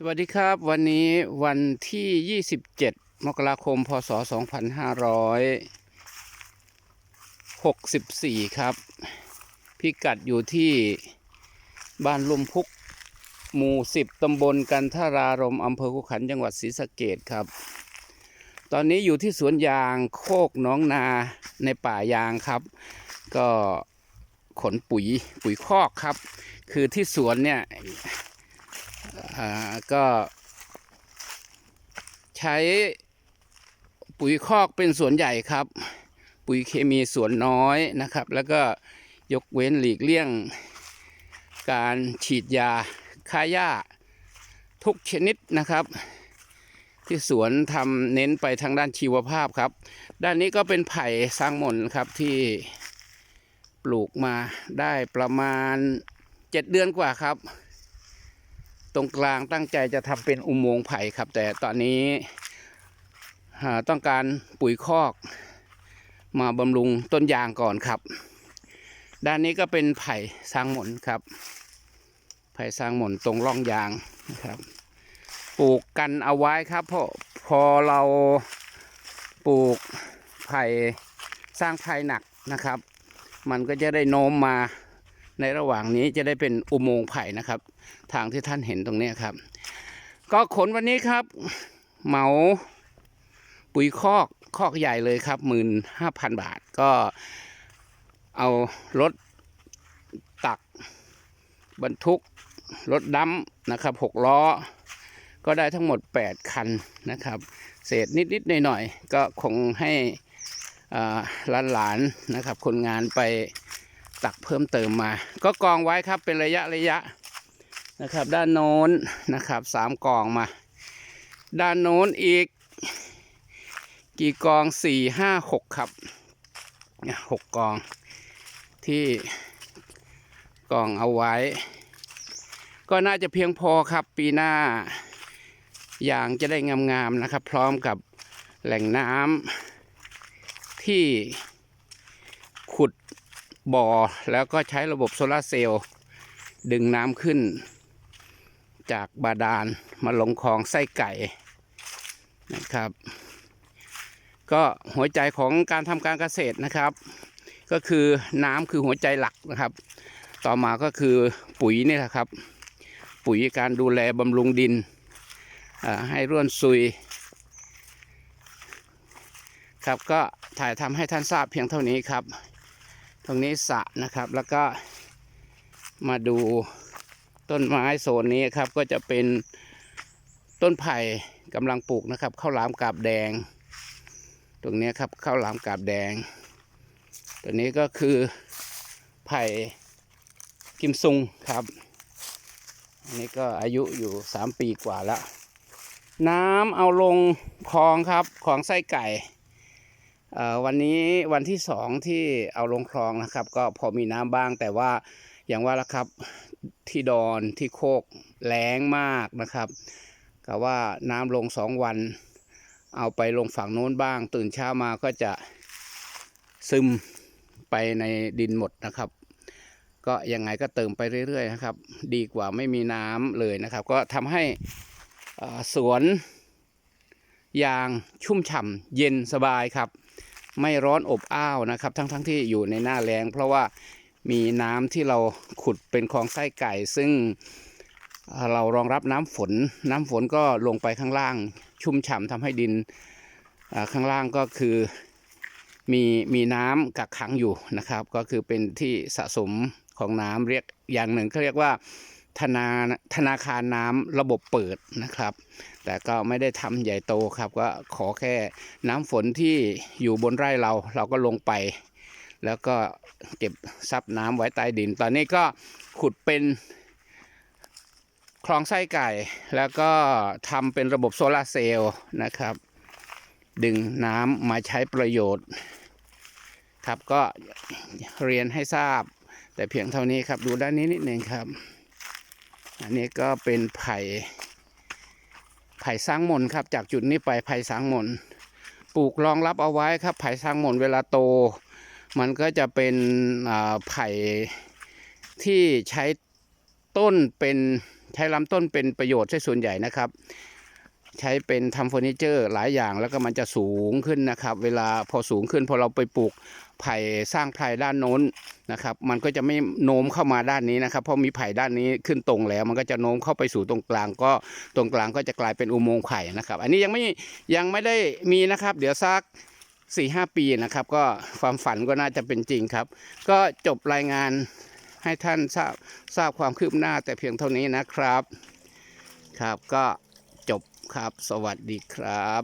สวัสดีครับ วันนี้วันที่ 27 มกราคม พศ 2564 ครับ พิกัดอยู่ที่บ้านลุมพุก หมู่ 10 ตำบลกันทรารมอำเภอขุขันธ์จังหวัดศรีสะเกดครับ ตอนนี้อยู่ที่สวนยางโคกน้องนาในป่ายางครับ ก็ขนปุ๋ยปุ๋ยคอกครับ คือที่สวนเนี่ย ก็ใช้ปุ๋ยคอกเป็นส่วนใหญ่ครับ ปุ๋ยเคมีส่วนน้อยนะครับ แล้วก็ยกเว้นหลีกเลี่ยง การฉีดยาฆ่าหญ้าทุกชนิดนะครับ ที่สวนทำเน้นไปทางด้านชีวภาพครับ ด้านนี้ก็เป็นไผ่สร้างหม่นครับที่ปลูกมาได้ประมาณ 7 เดือนกว่าครับ ตรงกลางตั้งใจจะทำเป็นอุโมงค์ไผ่ครับ แต่ตอนนี้ต้องการปุ๋ยคอก มาบำรุงต้นยางก่อนครับ ด้านนี้ก็เป็นไผ่สร้างหมนครับ ไผ่สร้างหมนตรงร่องยางนะครับปลูกกันเอาไว้ครับเพราะพอเราปลูกไผ่สร้างไผ่หนักนะครับ มันก็จะได้โน้มมา ในระหว่างนี้จะได้เป็นอุโมงค์ไผ่นะครับ ทางที่ท่านเห็นตรงนี้ครับ ก็ขนวันนี้ครับ เหมาปุ๋ยคอกคอกใหญ่เลยครับหมื่นห้าพันบาทก็เอารถตักบรรทุกรถดัมนะครับหกล้อ ก็ได้ทั้งหมด 8 คันนะครับ เศษนิด ๆ หน่อย ๆ ก็คงให้หลาน ๆ นะครับ คนงานไป ตักเพิ่มเติมมา ก็กองไว้ครับเป็นระยะระยะนะครับ ด้านโน้นนะครับสามกองมา ด้านโน้นอีก กี่กองสี่ห้าหกครับหกกองที่กองเอาไว้ ก็น่าจะเพียงพอครับปีหน้ายางจะได้งามๆนะครับ พร้อมกับแหล่งน้ำที่ บ่อแล้วก็ใช้ระบบโซลาร์เซลล์ดึงน้ำขึ้น จากบาดาลมาลงคลองไส้ไก่นะครับ ก็หัวใจของการทำการเกษตรนะครับ ก็คือน้ำคือหัวใจหลักนะครับ ต่อมาก็คือปุ๋ยนี่แหละครับ ปุ๋ยการดูแลบำรุงดินให้ร่วนซุย ครับก็ถ่ายทำให้ท่านทราบเพียงเท่านี้ครับ ตรงนี้สระนะครับ แล้วก็มาดูต้นไม้โซนนี้ครับก็จะเป็นต้นไผ่กำลังปลูกนะครับข้าวหลามกาบแดง ตรงนี้ครับข้าวหลามกาบแดง ตัวนี้ก็คือไผ่กิมซุงครับอันนี้ก็อายุอยู่สามปีกว่าแล้ว น้ำเอาลงคลองครับคลองไส้ไก่ วันนี้วันที่สองที่เอาลงคลองนะครับ ก็พอมีน้ำบ้างแต่ว่าอย่างว่าละครับที่ดอนที่โคกแรงมากนะครับก็ว่าน้ำลงสองวัน เอาไปลงฝั่งโน้นบ้าง ตื่นเช้ามาก็จะซึมไปในดินหมดนะครับ ก็ยังไงก็เติมไปเรื่อยๆนะครับ ดีกว่าไม่มีน้ำเลยนะครับ ก็ทำให้สวนยางชุ่มฉ่ำเย็นสบายครับ ไม่ร้อนอบอ้าวนะครับ ทั้งๆทที่อยู่ในหน้าแล้ง เพราะว่ามีน้ำที่เราขุดเป็นคลองไส้ไก่ ซึ่งเรารองรับน้ำฝน น้ำฝนก็ลงไปข้างล่าง ชุ่มฉ่ำทำให้ดินข้างล่างก็คือมีมีน้ำกักขังอยู่นะครับ ก็คือเป็นที่สะสมของน้ำเรียกอย่างหนึ่งเขาเรียกว่า ธนาธนาคารน้ำระบบเปิดนะครับ แต่ก็ไม่ได้ทำใหญ่โตครับก็ขอแค่น้ำฝนที่อยู่บนไร่เราเราก็ลงไป แล้วก็เก็บซับน้ำไว้ใต้ดิน ตอนนี้ก็ขุดเป็นคลองไส้ไก่ แล้วก็ทำเป็นระบบโซลาร์เซลล์นะครับ ดึงน้ำมาใช้ประโยชน์ ครับก็เรียนให้ทราบ แต่เพียงเท่านี้ครับดูด้านนี้นิดหนึ่งครับ อันนี้ก็เป็นไผ่ไผ่สร้างมนครับ จากจุดนี้ไปไผ่สร้างมนปลูกรองรับเอาไว้ครับ ไผ่สร้างมนเวลาโต มันก็จะเป็นอ่าไผ่ที่ใช้ต้นเป็นใช้ลำต้นเป็นประโยชน์ใช้ส่วนใหญ่นะครับ ใช้เป็นทำเฟอร์นิเจอร์หลายอย่างแล้วก็มันจะสูงขึ้นนะครับ เวลาพอสูงขึ้นพอเราไปปลูกไผ่สร้างไผ่ด้านโน้นนะครับ มันก็จะไม่โน้มเข้ามาด้านนี้นะครับ เพราะมีไผ่ด้านนี้ขึ้นตรงแล้ว มันก็จะโน้มเข้าไปสู่ตรงกลางก็ตรงกลางก็จะกลายเป็นอุโมงค์ไผ่นะครับ อันนี้ยังไม่ยังไม่ได้มีนะครับ เดี๋ยวสักสี่ห้าปีนะครับ ก็ความฝันก็น่าจะเป็นจริงครับ ก็จบรายงานให้ท่านทราบทราบความคืบหน้าแต่เพียงเท่านี้นะครับครับก็ ครับ สวัสดีครับ